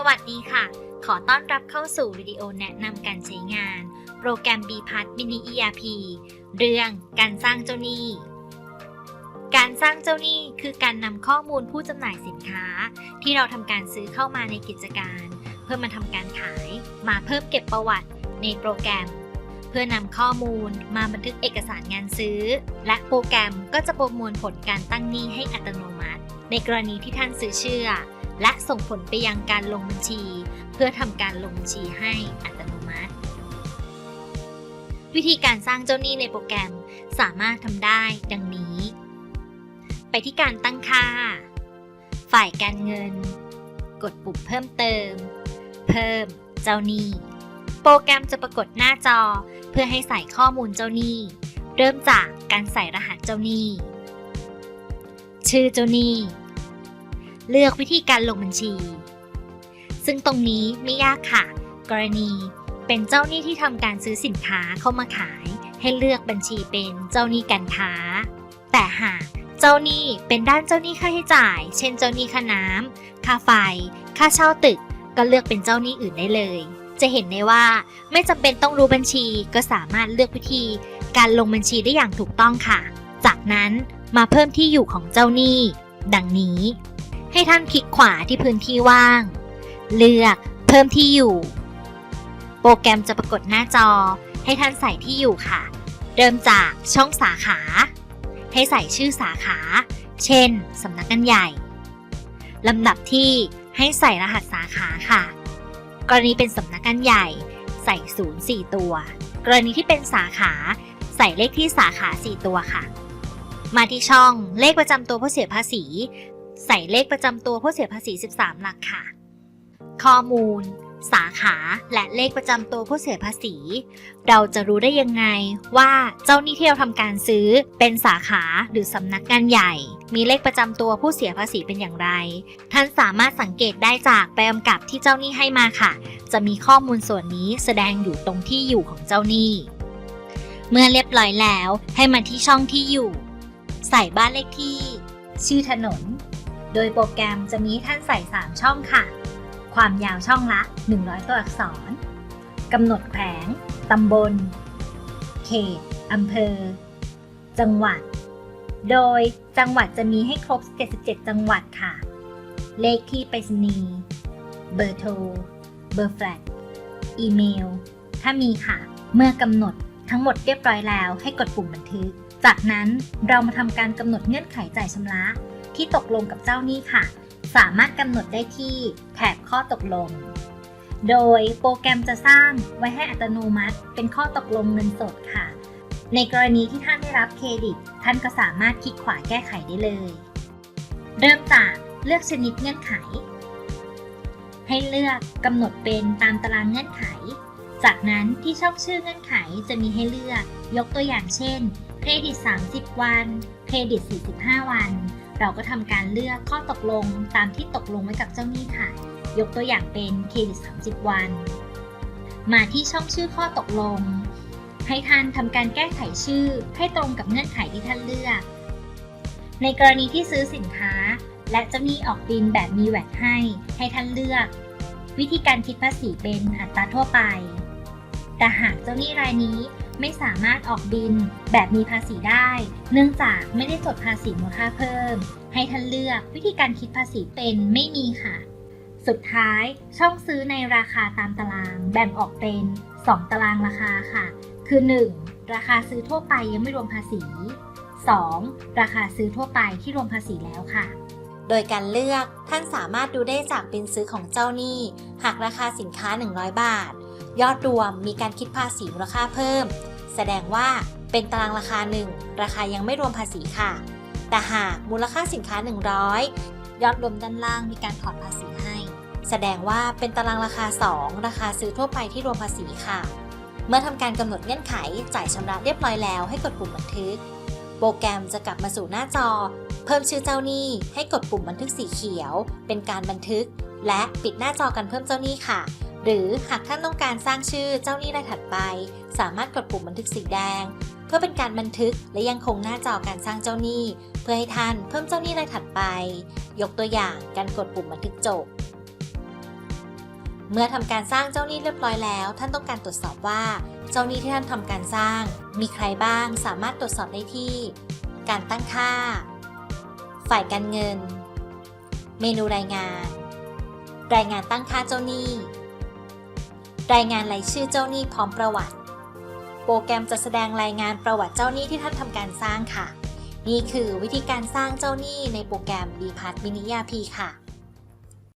สวัสดีค่ะ ขอต้อนรับเข้าสู่วิดีโอแนะนำการใช้งาน โปรแกรม b p a s Mini ERP เรื่องการสร้างเจ้าหนี้ การสร้างเจ้าหนี้คือการนำข้อมูลผู้จำหน่ายสินค้า ที่เราทำการซื้อเข้ามาในกิจการ เพื่อมาทำการขาย มาเพิ่มเก็บประวัติในโปรแกรม เพื่อนำข้อมูลมาบันทึกเอกสารงานซื้อ และโปรแกรมก็จะประมวลผลการตั้งหนี้ให้อัตโนมัติ ในกรณีที่ท่านซื้อเชื่อ และส่งผลไปยังการลงบัญชี เพื่อทำการลงบัญชีให้อัตโนมัติ วิธีการสร้างเจ้าหนี้ในโปรแกรมสามารถทำได้ดังนี้ ไปที่การตั้งค่า ฝ่ายการเงิน กดปุ่มเพิ่มเติม เพิ่มเจ้าหนี้ โปรแกรมจะปรากฏหน้าจอเพื่อให้ใส่ข้อมูลเจ้าหนี้ เริ่มจากการใส่รหัสเจ้าหนี้ ชื่อเจ้าหนี้ เลือกวิธีการลงบัญชี ซึ่งตรงนี้ไม่ยากค่ะ กรณีเป็นเจ้าหนี้ที่ทำการซื้อสินค้าเข้ามาขาย ให้เลือกบัญชีเป็นเจ้าหนี้การค้า แต่หากเจ้าหนี้เป็นด้านเจ้าหนี้ค่าใช้จ่าย เช่นเจ้าหนี้ค่าน้ำค่าไฟ ค่าเช่าตึก ก็เลือกเป็นเจ้าหนี้อื่นได้เลย จะเห็นได้ว่าไม่จำเป็นต้องรู้บัญชีก็สามารถเลือกวิธี การลงบัญชีได้อย่างถูกต้องค่ะ จากนั้นมาเพิ่มที่อยู่ของเจ้าหนี้ ดังนี้ ให้ท่านคลิกขวาที่พื้นที่ว่าง เลือกเพิ่มที่อยู่ โปรแกรมจะปรากฏหน้าจอ ให้ท่านใส่ที่อยู่ค่ะ เริ่มจากช่องสาขา ให้ใส่ชื่อสาขา เช่นสำนักงานใหญ่ลำดับที่ให้ใส่รหัสสาขาค่ะ กรณีเป็นสำนักงานใหญ่ ใส่ศูนย์4ตัว กรณีที่เป็นสาขา ใส่เลขที่สาขา4ตัวค่ะ มาที่ช่องเลขประจำตัวผู้เสียภาษี ใส่เลขประจำตัวผู้เสียภาษี 13 หลักค่ะ ข้อมูล สาขาและเลขประจำตัวผู้เสียภาษี เราจะรู้ได้ยังไงว่าเจ้าหนี้ที่เราทำการซื้อเป็นสาขาหรือสำนักงานใหญ่ มีเลขประจำตัวผู้เสียภาษีเป็นอย่างไร ท่านสามารถสังเกตได้จากใบกำกับที่เจ้าหนี้ให้มาค่ะ จะมีข้อมูลส่วนนี้แสดงอยู่ตรงที่อยู่ของเจ้าหนี้ เมื่อเรียบร้อยแล้วให้มาที่ช่องที่อยู่ ใส่บ้านเลขที่ ชื่อถนน โดยโปรแกรมจะมีท่านใส่ 3 ช่องค่ะ ความยาวช่องละ 100 ตัวอักษร กำหนดแขวง ตำบล เขต อำเภอ จังหวัด โดยจังหวัดจะมีให้ครบ 77 จังหวัดค่ะ เลขที่ไปรษณีย์ เบอร์โทร เบอร์แฟลช อีเมล ถ้ามีค่ะ เมื่อกำหนดทั้งหมดเรียบร้อยแล้วให้กดปุ่มบันทึก จากนั้นเรามาทำการกำหนดเงื่อนไขจ่ายชำระ ที่ตกลงกับเจ้าหนี้ค่ะ สามารถกำหนดได้ที่แถบข้อตกลง โดยโปรแกรมจะสร้างไว้ให้อัตโนมัติเป็นข้อตกลงเงินสดค่ะ ในกรณีที่ท่านได้รับเครดิต ท่านก็สามารถคลิกขวาแก้ไขได้เลย เริ่มจากเลือกชนิดเงื่อนไข ให้เลือกกำหนดเป็นตามตารางเงื่อนไข จากนั้นที่ช่องชื่อเงื่อนไขจะมีให้เลือก ยกตัวอย่างเช่น เครดิต 30 วัน เครดิต 45 วัน เราก็ทำการเลือกข้อตกลงตามที่ตกลงไว้กับเจ้าหนี้ค่ะ ยกตัวอย่างเป็นเครดิต 30 วัน มาที่ช่องชื่อข้อตกลง ให้ท่านทำการแก้ไขชื่อให้ตรงกับเงื่อนไขที่ท่านเลือก ในกรณีที่ซื้อสินค้า และเจ้าหนี้ออกบินแบบมีแวดให้ ให้ท่านเลือก วิธีการคิดภาษีเป็นอัตราทั่วไป แต่หากเจ้าหนี้รายนี้ ไม่สามารถออกบิน แบบมีภาษีได้ เนื่องจากไม่ได้จดภาษีมูลค่าเพิ่ม ให้ท่านเลือกวิธีการคิดภาษีเป็นไม่มีค่ะ สุดท้ายช่องซื้อในราคาตามตาราง แบ่งออกเป็น 2 ตารางราคาค่ะ คือ 1. ราคาซื้อทั่วไปยังไม่รวมภาษี 2. ราคาซื้อทั่วไปที่รวมภาษีแล้วค่ะ โดยการเลือกท่านสามารถดูได้จากบินซื้อของเจ้าหนี้ หากราคาสินค้า 100 บาท ยอดรวมมีการคิดภาษีมูลค่าเพิ่ม แสดงว่าเป็นตารางราคา 1 ราคายังไม่รวมภาษีค่ะ แต่หากมูลค่าสินค้า 100 ยอดรวมด้านล่างมีการถอนภาษีให้ แสดงว่าเป็นตารางราคา 2 ราคาซื้อทั่วไปที่รวมภาษีค่ะ เมื่อทำการกำหนดเงื่อนไขจ่ายชำระเรียบร้อยแล้วให้กดปุ่มบันทึก โปรแกรมจะกลับมาสู่หน้าจอ เพิ่มชื่อเจ้าหนี้ให้กดปุ่มบันทึกสีเขียว เป็นการบันทึก และปิดหน้าจอการเพิ่มเจ้าหนี้ค่ะ หรือหากท่านต้องการสร้างชื่อเจ้าหนี้รายถัดไป สามารถกดปุ่มบันทึกสีแดง เพื่อเป็นการบันทึกและยังคงหน้าจอการสร้างเจ้าหนี้ เพื่อให้ท่านเพิ่มเจ้าหนี้รายถัดไป ยกตัวอย่างการกดปุ่มบันทึกจบ เมื่อทำการสร้างเจ้าหนี้เรียบร้อยแล้ว ท่านต้องการตรวจสอบว่า เจ้าหนี้ที่ท่านทำการสร้าง มีใครบ้างสามารถตรวจสอบได้ที่ การตั้งค่า ฝ่ายการเงิน เมนูรายงาน รายงานตั้งค่าเจ้าหนี้ รายงานรายชื่อเจ้าหนี้พร้อมประวัติ โปรแกรมจะแสดงรายงานประวัติเจ้าหนี้ที่ท่านทำการสร้างค่ะ นี่คือวิธีการสร้างเจ้าหนี้ในโปรแกรม b p a s Mini ERP ค่ะ